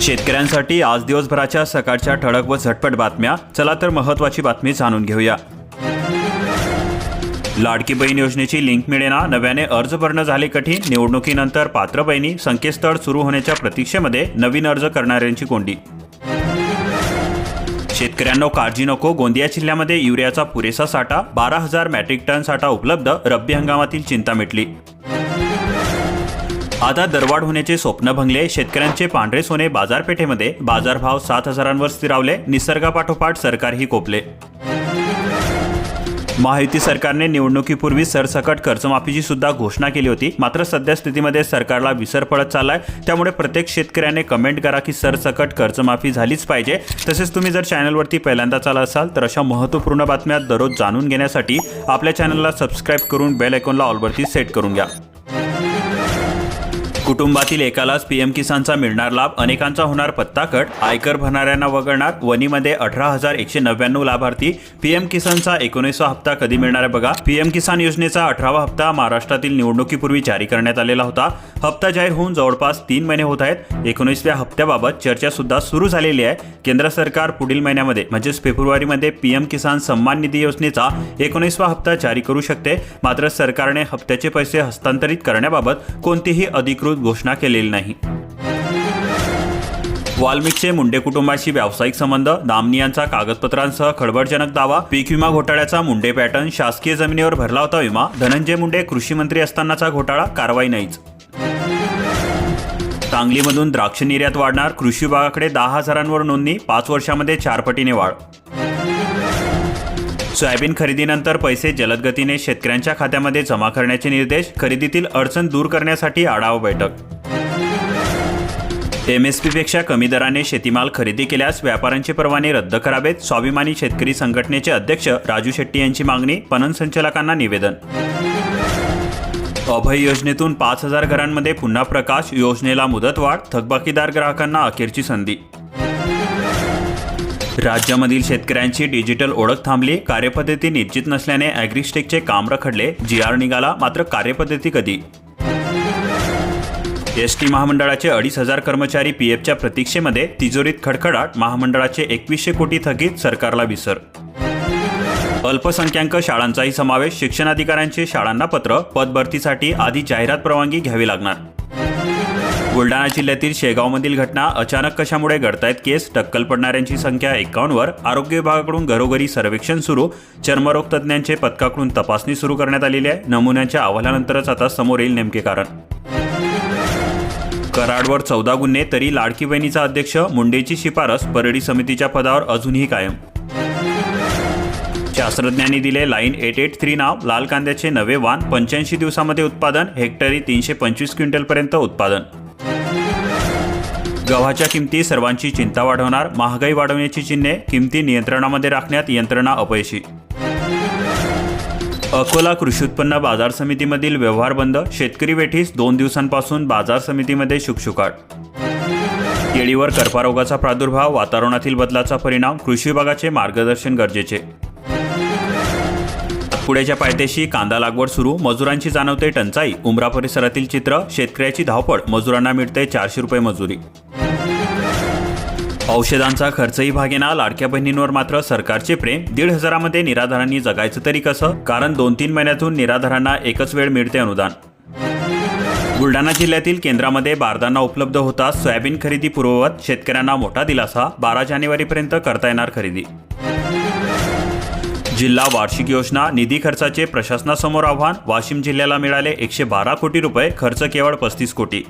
शेतकऱ्यांसाठी आज दिवसभराच्या सकाळच्या ठळक व झटपट बातम्या. चला तर महत्वाची बातमी जाणून घेऊया. लाडकी बहीण योजनेची लिंक मिळेना. नव्याने अर्ज भरणं झाले कठीण. निवडणुकीनंतर पात्र बहिणी संकेतस्थळ सुरू होण्याच्या प्रतीक्षेमध्ये नवीन अर्ज करणाऱ्यांची कोंडी. शेतकऱ्यांनो काळजी नको. गोंदिया जिल्ह्यामध्ये युरियाचा पुरेसा साठा बारा हजार मॅट्रिक टन साठा उपलब्ध. रब्बी हंगामातील चिंता मिटली. आता दरवाढ होण्याचे स्वप्न भंगले शेतकऱ्यांचे पांढरे सोने बाजारपेठेमध्ये बाजारभाव सात हजारांवर स्थिरावले निसर्गापाठोपाठ सरकारही कोपले. महायुती सरकारने निवडणुकीपूर्वी सरसकट कर्जमाफीची सुद्धा घोषणा केली होती. मात्र सध्या स्थितीमध्ये सरकारला विसर पडत चाललाय. त्यामुळे प्रत्येक शेतकऱ्याने कमेंट करा की सरसकट कर्जमाफी झालीच पाहिजे. तसेच तुम्ही जर चॅनलवरती पहिल्यांदा आला असाल तर अशा महत्त्वपूर्ण बातम्या दररोज जाणून घेण्यासाठी आपल्या चॅनलला सबस्क्राईब करून बेल आयकॉनला ऑलवरती सेट करून घ्या. कुटुंबातील एकालाच पीएम किसानचा मिळणार लाभ अनेकांचा होणार पत्ताकट. आयकर भरणाऱ्यांना वगळणार वनीमध्ये अठरा हजार एकशे नव्याण्णव लाभार्थी. पीएम किसानचा एकोणीसवा हप्ता कधी मिळणार आहे बघा? पीएम किसान योजनेचा अठरावा हप्ता महाराष्ट्रातील निवडणुकीपूर्वी जारी करण्यात आलेला होता. हप्ता जाहीर होऊन जवळपास तीन महिने होत आहेत. एकोणीसव्या हप्त्याबाबत चर्चा सुद्धा सुरू झालेली आहे. केंद्र सरकार पुढील महिन्यामध्ये म्हणजेच फेब्रुवारीमध्ये पीएम किसान सन्मान निधी योजनेचा एकोणीसवा हप्ता जारी करू शकते. मात्र सरकारने हप्त्याचे पैसे हस्तांतरित करण्याबाबत कोणतीही अधिकृत घोषणा केलेली नाही. वाल्मिकचे मुंडे कुटुंबाशी व्यावसायिक संबंध दामनियांचा कागदपत्रांसह खळबळजनक दावा पीक विमा घोटाळ्याचा मुंडे पॅटर्न शासकीय जमिनीवर भरला होता विमा धनंजय मुंडे कृषी मंत्री असतानाचा घोटाळा कारवाई नाहीच. सांगलीमधून द्राक्ष निर्यात वाढणार कृषी विभागाकडे दहा हजारांवर नोंदणी पाच वर्षामध्ये चारपटीने वाढ. सोयाबीन खरेदीनंतर पैसे जलदगतीने शेतकऱ्यांच्या खात्यामध्ये जमा करण्याचे निर्देश खरेदीतील अडचण दूर करण्यासाठी आढावा बैठक. एमएसपीपेक्षा कमी दराने शेतीमाल खरेदी केल्यास व्यापाऱ्यांचे परवाने रद्द करावेत स्वाभिमानी शेतकरी संघटनेचे अध्यक्ष राजू शेट्टी यांची मागणी पणन संचालकांना निवेदन. अभय योजनेतून पाच हजार घरांमध्ये पुन्हा प्रकाश योजनेला मुदतवाढ थकबाकीदार ग्राहकांना अखेरची संधी. राज्यामधील शेतकऱ्यांची डिजिटल ओळख थांबली. कार्यपद्धती निश्चित नसल्याने अॅग्रिस्टेकचे काम रखडले. जी आर निघाला मात्र कार्यपद्धती कधी? एस टी महामंडळाचे अडीच हजार कर्मचारी पीएफच्या प्रतीक्षेमध्ये तिजोरीत खडखडाट. महामंडळाचे एकवीसशे कोटी थकीत सरकारला विसर. अल्पसंख्याक शाळांचाही समावेश. शिक्षणाधिकाऱ्यांचे शाळांना पत्र. पदभरतीसाठी आधी जाहिरात परवानगी घ्यावी लागणार. बुलढाणा जिल्ह्यातील शेगावमधील घटना अचानक कशामुळे घडतायत केस टक्कल पडणाऱ्यांची संख्या एकावन्नवर आरोग्य विभागाकडून घरोघरी सर्वेक्षण सुरू चर्मरोग तज्ज्ञांचे पथकाकडून तपासणी सुरू करण्यात आलेली आहे. नमुन्यांच्या अहवालानंतरच आता समोर येईल नेमके कारण. कराडवर चौदा गुन्हे तरी लाडकी बहिणीचा अध्यक्ष मुंडेची शिफारस परडी समितीच्या पदावर अजूनही कायम. शास्त्रज्ञांनी दिले लाईन एट एट थ्री नाव लाल कांद्याचे नवे वाण पंच्याऐंशी दिवसामध्ये उत्पादन हेक्टरी तीनशे पंचवीस क्विंटलपर्यंत उत्पादन. गव्हाच्या किमती सर्वांची चिंता वाढवणार महागाई वाढवण्याची चिन्हे किमती नियंत्रणामध्ये राखण्यात यंत्रणा अपयशी. अकोला कृषी उत्पन्न बाजार समितीमधील व्यवहार बंद शेतकरी वेठीस दोन दिवसांपासून बाजार समितीमध्ये शुकशुकाट. केळीवर कर्पारोगाचा प्रादुर्भाव वातावरणातील बदलाचा परिणाम कृषी विभागाचे मार्गदर्शन गरजेचे. पुढेच्या पायथ्याशी कांदा लागवड सुरू मजुरांची जाणवते टंचाई. उमरा परिसरातील चित्र शेतकऱ्याची धावपळ मजुरांना मिळते चारशे रुपये मजुरी. औषधांचा खर्चही भागेना. लाडक्या बहिणींवर मात्र सरकारचे प्रेम. दीड हजारामध्ये निराधारांनी जगायचं तरी कसं? कारण दोन तीन महिन्यातून निराधारांना एकच वेळ मिळते अनुदान. बुलढाणा जिल्ह्यातील केंद्रामध्ये बारदाना उपलब्ध होता. सोयाबीन खरेदी पूर्ववत. शेतकऱ्यांना मोठा दिलासा. बारा जानेवारीपर्यंत करता येणार खरेदी. जिल्हा वार्षिक योजना. निधी खर्चाचे प्रशासनासमोर आव्हान. वाशिम जिल्ह्याला मिळाले एकशे बारा कोटी रुपये. खर्च केवळ पस्तीस कोटी.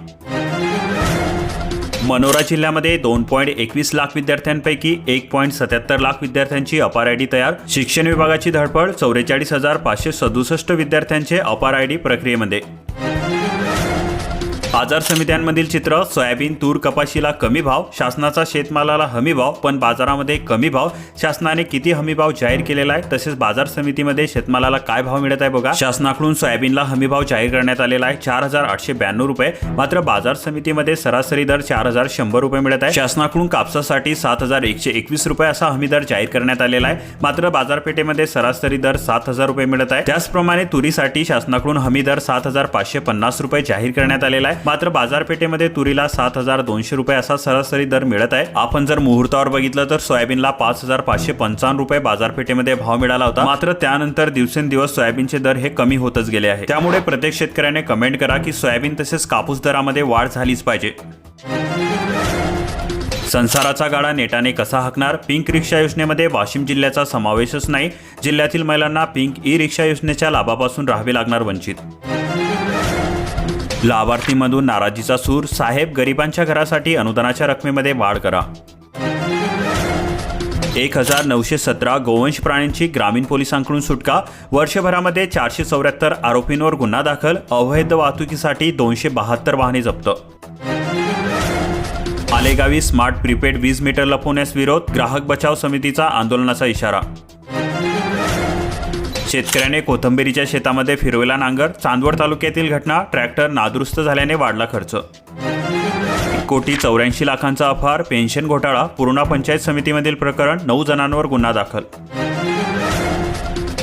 मनोरा जिल्ह्यामध्ये दोन पॉईंट एकवीस लाख विद्यार्थ्यांपैकी एक पॉईंट सत्याहत्तर लाख विद्यार्थ्यांची अपार आय डी तयार. शिक्षण विभागाची धडपड चौवेचाळीस हजार पाचशे सदुसष्ट विद्यार्थ्यांचे अपार आय डी प्रक्रियेमध्ये. बाजार समित्यांमधील चित्र सोयाबीन तूर कपाशीला कमी भाव शासनाचा शेतमालाला हमी भाव पण बाजारामध्ये कमी भाव. शासनाने किती हमी भाव जाहीर केलेला आहे? तसेच बाजार समितीमध्ये शेतमालाला काय भाव मिळत आहे बघा. शासनाकडून सोयाबीनला हमी भाव जाहीर करण्यात आलेला आहे. चार हजार आठशे ब्याण्णव रुपये. मात्र बाजार समितीमध्ये सरासरी दर चार हजार शंभर रुपये मिळत आहे. शासनाकडून कापसासाठी सात हजार एकशे एकवीस रुपये असा हमी दर जाहीर करण्यात आलेला आहे. मात्र बाजारपेठेमध्ये सरासरी दर सात हजार रुपये मिळत आहे. त्याचप्रमाणे तुरीसाठी शासनाकडून हमी दर सात हजार पाचशे पन्नास रुपये जाहीर करण्यात आलेला आहे. मात्र बाजारपेठेमध्ये तुरीला सात हजार दोनशे रुपये असा सरासरी दर मिळत आहे. आपण जर मुहूर्तावर बघितलं तर सोयाबीनला पाच हजार पाचशे पंचावन्न रुपये बाजारपेठेमध्ये भाव मिळाला होता. मात्र त्यानंतर दिवसेंदिवस सोयाबीनचे दर हे कमी होतच गेले आहे. त्यामुळे प्रत्येक शेतकऱ्याने कमेंट करा की सोयाबीन तसेच कापूस दरामध्ये वाढ झालीच पाहिजे. संसाराचा गाडा नेटाने कसा हाकणार? पिंक रिक्षा योजनेमध्ये वाशिम जिल्ह्याचा समावेशच नाही. जिल्ह्यातील महिलांना पिंक ई रिक्षा योजनेच्या लाभापासून राहावे लागणार वंचित लाभार्थीमधून नाराजीचा सूर. साहेब गरिबांच्या घरासाठी अनुदानाच्या रकमेमध्ये वाढ करा. एक हजार नऊशे सतरा गोवंश प्राण्यांची ग्रामीण पोलिसांकडून सुटका. वर्षभरामध्ये चारशे चौऱ्याहत्तर आरोपींवर गुन्हा दाखल. अवैध वाहतुकीसाठी दोनशे बहात्तर वाहने जप्त. आलेगावी स्मार्ट प्रीपेड वीज मीटर लपवण्यास विरोध. ग्राहक बचाव समितीचा आंदोलनाचा इशारा. शेतकऱ्याने कोथंबीरीच्या शेतामध्ये फिरवला नांगर. चांदवड तालुक्यातील घटना ट्रॅक्टर नादुरुस्त झाल्याने वाढला खर्च. कोटी चौऱ्याऐंशी लाखांचा अफार पेन्शन घोटाळा पूर्णा पंचायत समितीमधील प्रकरण नऊ जणांवर गुन्हा दाखल.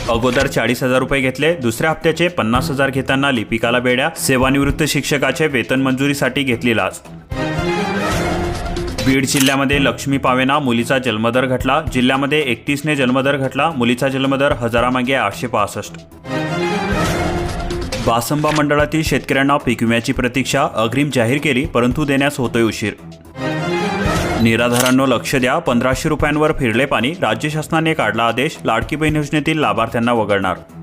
अगोदर चाळीस हजार रुपये घेतले दुसऱ्या हप्त्याचे पन्नास हजार घेताना लिपिकाला बेड्या सेवानिवृत्त शिक्षकाचे वेतन मंजुरीसाठी घेतली लाच. बीड जिल्ह्यामध्ये लक्ष्मी पावेना मुलीचा जन्मदर घटला. जिल्ह्यामध्ये एकतीसने जन्मदर घटला. मुलीचा जन्मदर हजारामागे आठशे पासष्ट. बासंबा मंडळातील शेतकऱ्यांना पीक विम्याची प्रतीक्षा अग्रिम जाहीर केली परंतु देण्यास होतोय उशीर. निराधारांनो लक्ष द्या. पंधराशे रुपयांवर फिरले पाणी. राज्य शासनाने काढला आदेश. लाडकी बहीण योजनेतील लाभार्थ्यांना वगळणार.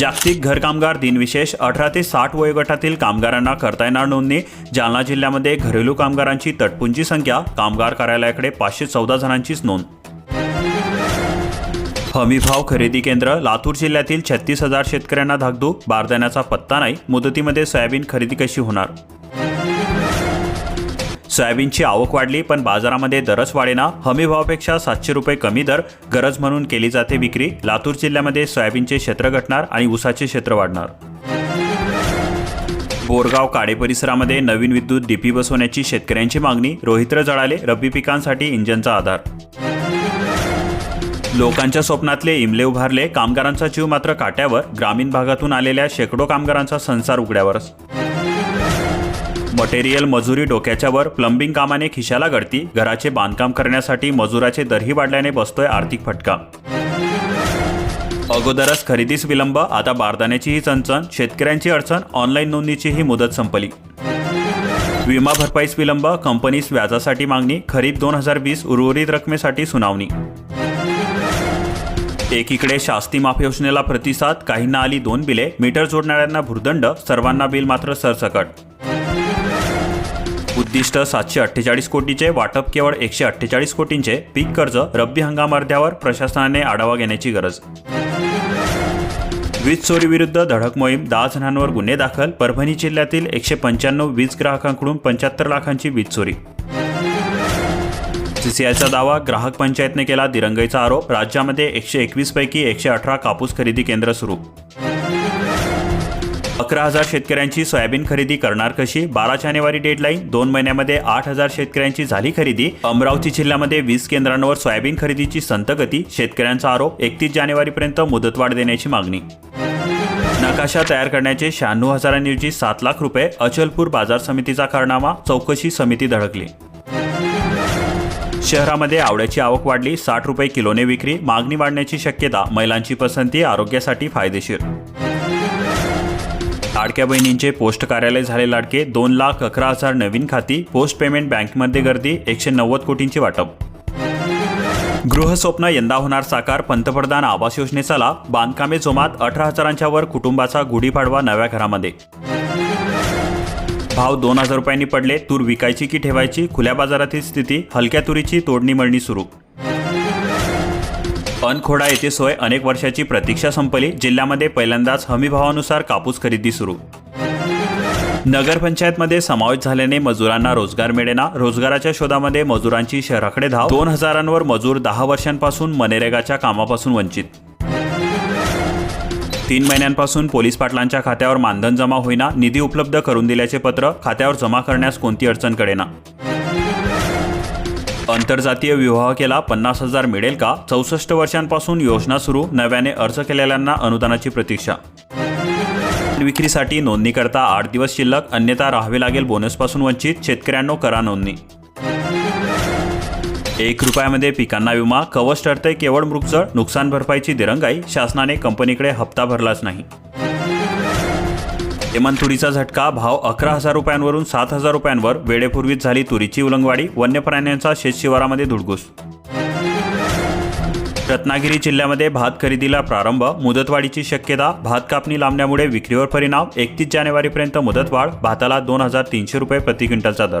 जागतिक घर कामगार अठरा ते साठ वयोगटातील कामगारांना करता येणार नोंदणी. जालना जिल्ह्यामध्ये घरेलू कामगारांची तटपुंजी संख्या कामगार कार्यालयाकडे पाचशे चौदा जणांचीच नोंद. हमीभाव खरेदी केंद्र लातूर जिल्ह्यातील छत्तीस हजार शेतकऱ्यांना धाकधूक बारदाण्याचा पत्ता नाही मुदतीमध्ये सोयाबीन खरेदी कशी होणार? सोयाबीनची आवक वाढली पण बाजारामध्ये दरच वाढेना. हमीभावापेक्षा सातशे रुपये कमी दर गरज म्हणून केली जाते विक्री. लातूर जिल्ह्यामध्ये सोयाबीनचे क्षेत्र घटणार आणि ऊसाचे क्षेत्र वाढणार. बोरगाव काडे परिसरामध्ये नवीन विद्युत डीपी बसवण्याची शेतकऱ्यांची मागणी रोहित्र जळाले रब्बी पिकांसाठी इंजनचा आधार. लोकांच्या स्वप्नातले इमले उभारले कामगारांचा जीव मात्र काट्यावर ग्रामीण भागातून आलेल्या शेकडो कामगारांचा संसार उघड्यावरच. मटेरियल मजुरी डोक्याच्या वर प्लंबिंग कामाने खिशाला गळती घराचे बांधकाम करण्यासाठी मजुराचे दरही वाढल्याने बसतोय आर्थिक फटका. अगोदरच खरेदीस विलंब आता बारदाण्याचीही चणचण शेतकऱ्यांची अडचण ऑनलाईन नोंदणीचीही मुदत संपली. विमा भरपाईस विलंब कंपनीस व्याजासाठी मागणी खरीप दोन हजार वीस उर्वरित रकमेसाठी सुनावणी. एकीकडे शास्ती माफ योजनेला प्रतिसाद काहींना आली दोन बिले मीटर जोडणाऱ्यांना भुर्दंड सर्वांना बिल मात्र सरसकट. उद्दिष्ट सातशे अठ्ठेचाळीस कोटीचे वाटप केवळ एकशे अठ्ठेचाळीस कोटींचे. पीक कर्ज रब्बी हंगाम अर्ध्यावर प्रशासनाने आढावा घेण्याची गरज. वीज चोरी विरुद्ध धडक मोहीम दहा जणांवर गुन्हे दाखल. परभणी जिल्ह्यातील एकशे पंच्याण्णव वीज ग्राहकांकडून पंच्याहत्तर लाखांची वीज चोरी. सीसीआयचा दावा ग्राहक पंचायतने केला दिरंगाईचा आरोप. राज्यामध्ये एकशे एकवीस पैकी एकशे अठरा कापूस खरेदी केंद्र सुरू. अकरा हजार शेतकऱ्यांची सोयाबीन खरेदी करणार कशी? बारा जानेवारी डेडलाईन दोन महिन्यामध्ये आठ हजार शेतकऱ्यांची झाली खरेदी. अमरावती जिल्ह्यामध्ये वीस केंद्रांवर सोयाबीन खरेदीची संत गती शेतकऱ्यांचा आरोप एकतीस जानेवारीपर्यंत मुदतवाढ देण्याची मागणी. नकाशा तयार करण्याचे शहाण्णव हजारांऐवजी सात लाख रुपये अचलपूर बाजार समितीचा कारनामा चौकशी समिती धडकली. शहरामध्ये आवड्याची आवक वाढली साठ रुपये किलोने विक्री मागणी वाढण्याची शक्यता महिलांची पसंती आरोग्यासाठी फायदेशीर. लाडक्या बहिणींचे पोस्ट कार्यालय झाले लाडके. दोन लाख अकरा हजार नवीन खाती पोस्ट पेमेंट बँकमध्ये गर्दी एकशे नव्वद कोटींची वाटप. गृहस्वप्न यंदा होणार साकार पंतप्रधान आवास योजनेचा लाभ बांधकामे जोमात अठरा हजारांच्या वर कुटुंबाचा गुढीपाडवा नव्या घरामध्ये. भाव दोन हजार रुपयांनी पडले तूर विकायची की ठेवायची खुल्या बाजारातील स्थिती हलक्या तुरीची तोडणी मळणी सुरू. अनखोडा येथे सोय अनेक वर्षाची प्रतीक्षा संपली. जिल्ह्यामध्ये पहिल्यांदाच हमीभावानुसार कापूस खरेदी सुरू. नगरपंचायतमध्ये समावेश झाल्याने मजुरांना रोजगार मिळेना. रोजगाराच्या शोधामध्ये मजुरांची शहराकडे धाव. दोन हजारांवर मजूर दहा वर्षांपासून मनरेगाच्या कामापासून वंचित. तीन महिन्यांपासून पोलीस पाटलांच्या खात्यावर मानधन जमा होईना. निधी उपलब्ध करून दिल्याचे पत्र खात्यावर जमा करण्यास कोणती अडचण कडेना आंतरजातीय विवाह केला पन्नास हजार मिळेल का? चौसष्ट वर्षांपासून योजना सुरू नव्याने अर्ज केलेल्यांना अनुदानाची प्रतीक्षा. विक्रीसाठी नोंदणी करता आठ दिवस शिल्लक अन्यथा राहावे लागेल बोनसपासून वंचित शेतकऱ्यांनो करा नोंदणी. एक रुपयामध्ये पिकांना विमा कवच ठरते केवळ मृगजळ नुकसान भरपाईची दिरंगाई शासनाने कंपनीकडे हप्ता भरलाच नाही. हेमंत तुरीचा झटका भाव अकरा हजार रुपयांवरून सात हजार रुपयांवर वेळेपूर्वीच झाली तुरीची उलंगवाडी वन्य प्राण्यांचा शेतशिवारामध्ये धुडगूस रत्नागिरी जिल्ह्यामध्ये भात खरेदीला प्रारंभ मुदतवाढीची शक्यता भात कापणी लांबण्यामुळे विक्रीवर परिणाम एकतीस जानेवारीपर्यंत मुदतवाढ भाताला दोन हजार तीनशे रुपये प्रति क्विंटलचा दर.